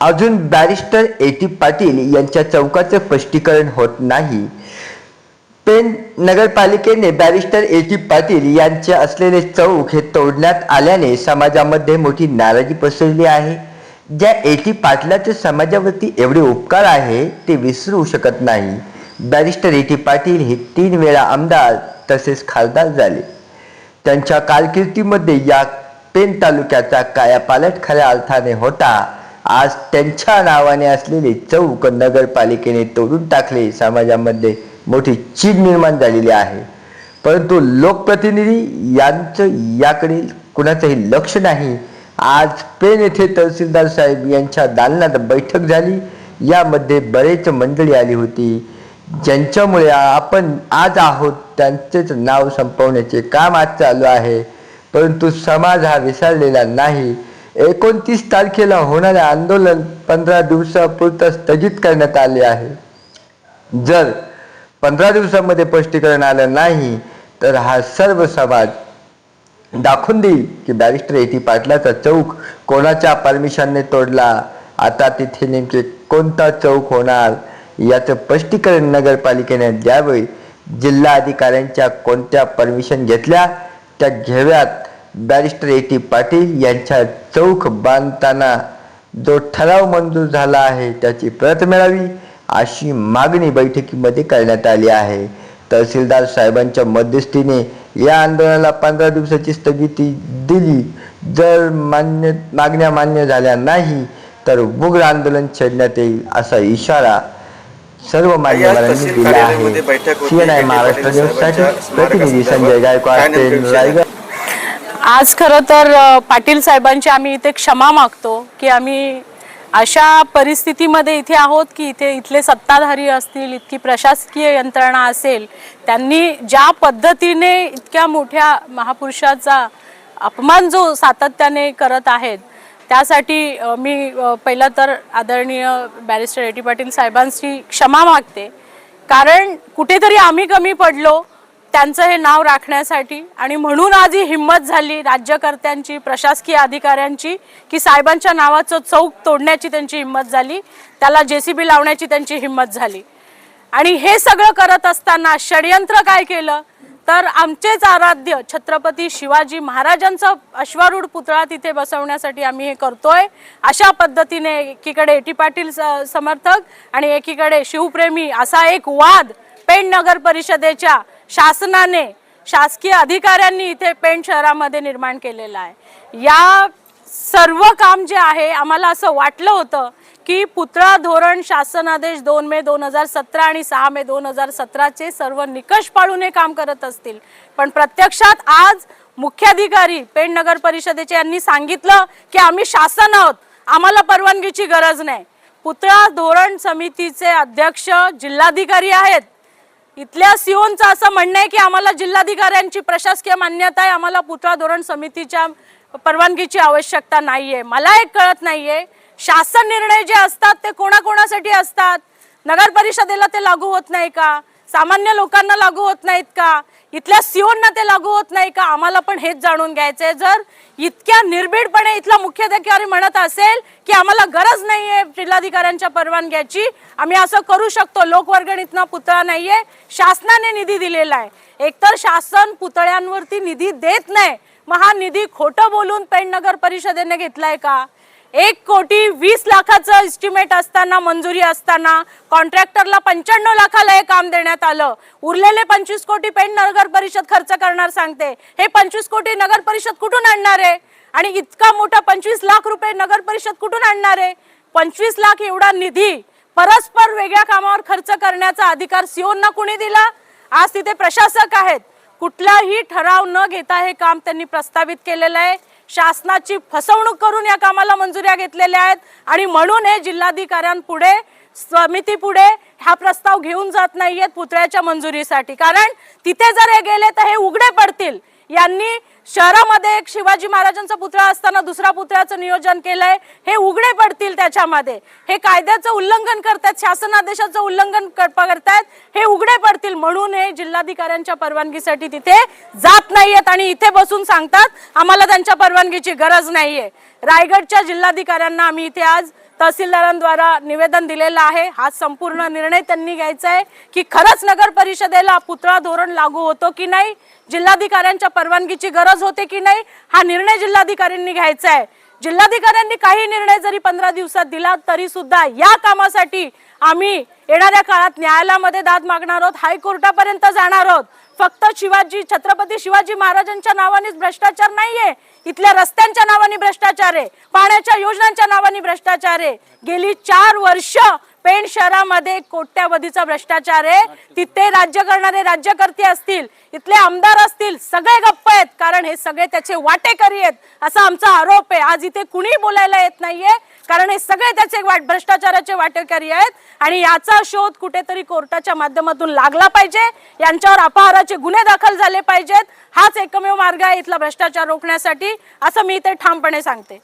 अजून barrister A T Patil यांच्या चौकाचं स्पष्टीकरण होत नाही. पेन नगरपालिकेने बॅरिस्टर ए टी पाटील यांचे असलेले चौक हे तोडण्यात आल्याने समाजामध्ये मोठी नाराजी पसरली आहे. ज्या ए टी पाटलाचे समाजावरती एवढे उपकार आहे ते विसरू शकत नाही. बॅरिस्टर ए टी पाटील हे तीन वेळा आमदार तसेच खासदार झाले. त्यांच्या कारकिर्दीमध्ये या पेन तालुक्याचा कायापालट खऱ्या अर्थाने होता. आज त्यांच्या नावाने असलेले चौक नगरपालिकेने तोडून टाकले. समाजामध्ये मोठी चीड निर्माण झालेली आहे. परंतु लोकप्रतिनिधी यांचं याकडे कुणाचंही लक्ष नाही. आज पेन येथे तहसीलदार साहेब यांच्या दालनात बैठक झाली. यामध्ये बरेच मंडळी आली होती. ज्यांच्यामुळे आपण आज आहोत त्यांचेच नाव संपवण्याचे काम आज चालू आहे. परंतु समाज हा विसरलेला नाही. एकोणतीस तारखेला होणारे आंदोलन पंधरा दिवसापुरतं स्थगित करण्यात आले आहे. जर पंधरा दिवसामध्ये स्पष्टीकरण आलं नाही तर हा सर्व समाज दाखवून देईल की बॅरिस्टर एटी पाटलाचा चौक कोणाच्या परमिशनने तोडला? आता तिथे नेमके कोणता चौक होणार? याचं स्पष्टीकरण नगरपालिकेने द्यावे. जिल्हा अधिकाऱ्यांच्या कोणत्या परमिशन घेतल्या त्या घ्याव्यात बॅरिस्टर ए टी पाटील यांच्या चौक बांधताना जो ठराव मंजूर झाला आहे त्याची प्रत मिळावी अशी मागणी बैठकीमध्ये करण्यात आली आहे. तहसीलदार साहेबांच्या मध्यस्थीने या आंदोलनाला पंधरा दिवसाची स्थगिती दिली. जर मान्य मागण्या मान्य झाल्या नाही तर उग्र आंदोलन छेडण्यात येईल असा इशारा सर्व मान्यवरांनी दिला आहे. सीएनआय महाराष्ट्र न्यूजसाठी प्रतिनिधी संजय गायकवाड रायगड. आज खरं तर पाटील साहेबांची आम्ही इथे क्षमा मागतो की आम्ही अशा परिस्थितीमध्ये इथे आहोत की इथे इथले सत्ताधारी असतील इतकी प्रशासकीय यंत्रणा असेल त्यांनी ज्या पद्धतीने इतक्या मोठ्या महापुरुषाचा अपमान जो सातत्याने करत आहेत त्यासाठी मी पहिलं तर आदरणीय बॅरिस्टर ए टी पाटील साहेबांची क्षमा मागते. कारण कुठेतरी आम्ही कमी पडलो त्यांचं हे नाव राखण्यासाठी आणि म्हणून आज ही हिंमत झाली राज्यकर्त्यांची प्रशासकीय अधिकाऱ्यांची की साहेबांच्या नावाचं चौक तोडण्याची त्यांची हिंमत झाली त्याला जे सी बी लावण्याची त्यांची हिंमत झाली. आणि हे सगळं करत असताना षडयंत्र काय केलं? तर आमचेच आराध्य छत्रपती शिवाजी महाराजांचा अश्वारूढ पुतळा तिथे बसवण्यासाठी आम्ही हे करतोय. अशा पद्धतीने एकीकडे एटी पाटील स- समर्थक आणि एकीकडे शिवप्रेमी असा एक वाद पेण नगर परिषदेच्या शासनाने शासकीय अधिकाऱ्यांनी इथे पेण शहरामध्ये निर्माण केलेला आहे. या सर्व काम जे आहे आम्हाला असं वाटलं होतं की पुतळा धोरण शासनादेश दोन मे दोन हजार सतरा आणि सहा मे दोन हजार सतराचे सर्व निकष पाळून हे काम करत असतील. पण प्रत्यक्षात आज मुख्याधिकारी पेण नगर परिषदेचे यांनी सांगितलं की आम्ही शासन आहोत आम्हाला परवानगीची गरज नाही. पुतळा धोरण समितीचे अध्यक्ष जिल्हाधिकारी आहेत इथल्या सिओनचं असं म्हणणं आहे की आम्हाला जिल्हाधिकाऱ्यांची प्रशासकीय मान्यता आहे आम्हाला पुतळा धोरण समितीच्या परवानगीची आवश्यकता नाही आहे मला एक कळत नाहीये शासन निर्णय जे असतात ते कोणाकोणासाठी असतात? नगर परिषदेला ते लागू होत नाही का? सामान्य लोकांना लागू होत नाहीत का? इथल्या सिओनना ते लागू होत नाही का? आम्हाला पण हेच जाणून घ्यायचंय. जर इतक्या निर्भीडपणे इथला मुख्याधिकारी म्हणत असेल की आम्हाला गरज नाही आहे जिल्हाधिकाऱ्यांच्या परवानग्याची आम्ही असं करू शकतो. लोकवर्गणीतनं पुतळा नाहीये. शासनाने निधी दिलेला आहे. एकतर शासन पुतळ्यांवरती निधी देत नाही. मग हा निधी खोटं बोलून पेणनगर परिषदेने परिषदेने घेतलाय का? एक कोटी वीस लाखाचं इस्टिमेट असताना मंजुरी असताना कॉन्ट्रॅक्टरला पंच्याण्णव लाखाला हे काम देण्यात आलं. उरलेले पंचवीस कोटी पेण नगर परिषद खर्च करणार सांगते. हे पंचवीस कोटी नगर परिषद कुठून आणणार आहे? आणि इतका मोठा पंचवीस लाख रुपये नगर परिषद कुठून आणणार आहे? पंचवीस लाख एवढा निधी परस्पर वेगळ्या कामावर खर्च करण्याचा अधिकार सिओनना कुणी दिला? आज तिथे प्रशासक आहेत. कुठलाही ठराव न घेता हे काम त्यांनी प्रस्तावित केलेलं आहे. शासनाची फसवणूक करून या कामाला मंजुऱ्या घेतलेल्या आहेत. आणि म्हणून हे जिल्हाधिकाऱ्यांपुढे समितीपुढे हा प्रस्ताव घेऊन जात नाहीयेत पुतळ्याच्या मंजुरीसाठी. कारण तिथे जर हे गेले तर हे उघडे पडतील. यांनी शहरामध्ये एक शिवाजी महाराजांचा पुतळा असताना दुसरा पुतळ्याचं नियोजन केलंय. हे उघडे पडतील त्याच्यामध्ये. हे कायद्याचं उल्लंघन करतात शासनादेशाचं उल्लंघन करतायत. हे उघडे पडतील म्हणून हे जिल्हाधिकाऱ्यांच्या परवानगीसाठी तिथे जात नाहीयेत आणि इथे बसून सांगतात आम्हाला त्यांच्या परवानगीची गरज नाहीये. रायगडच्या जिल्हाधिकाऱ्यांना आम्ही इथे आज तहसीलदारांद्वारा निवेदन दिलेलं आहे. हा संपूर्ण निर्णय त्यांनी घ्यायचा आहे की खरंच नगर परिषदेला पुतळा धोरण लागू होतो की नाही जिल्हाधिकाऱ्यांच्या परवानगीची गरज होते की नाही हा निर्णय जिल्हाधिकाऱ्यांनी घ्यायचा आहे. जिल्हाधिकाऱ्यांनी काही निर्णय जरी पंधरा दिवसात दिला तरी सुद्धा या कामासाठी आम्ही येणाऱ्या काळात न्यायालयामध्ये दाद मागणार आहोत हायकोर्टापर्यंत जाणार आहोत. फक्त शिवाजी छत्रपती शिवाजी महाराजांच्या नावानेच भ्रष्टाचार नाहीये. इथल्या रस्त्यांच्या नावाने भ्रष्टाचार आहे. पाण्याच्या योजनांच्या नावाने भ्रष्टाचार आहे. गेली चार वर्ष पेण शहरामध्ये कोट्यावधीचा भ्रष्टाचार आहे. तिथे राज्य करणारे राज्यकर्ते असतील इथले आमदार असतील सगळे गप्प आहेत. कारण हे सगळे त्याचे वाटेकरी आहेत असा आमचा आरोप आहे. आज इथे कुणी बोलायला येत नाहीये. कारण हे सगळे त्याचे वाट भ्रष्टाचाराचे वाटेकरी आहेत. आणि याचा शोध कुठेतरी कोर्टाच्या माध्यमातून लागला पाहिजे. यांच्यावर अपहाराचे गुन्हे दाखल झाले पाहिजेत. हाच एकमेव मार्ग आहे इथला भ्रष्टाचार रोखण्यासाठी असं मी इथे ठामपणे सांगते.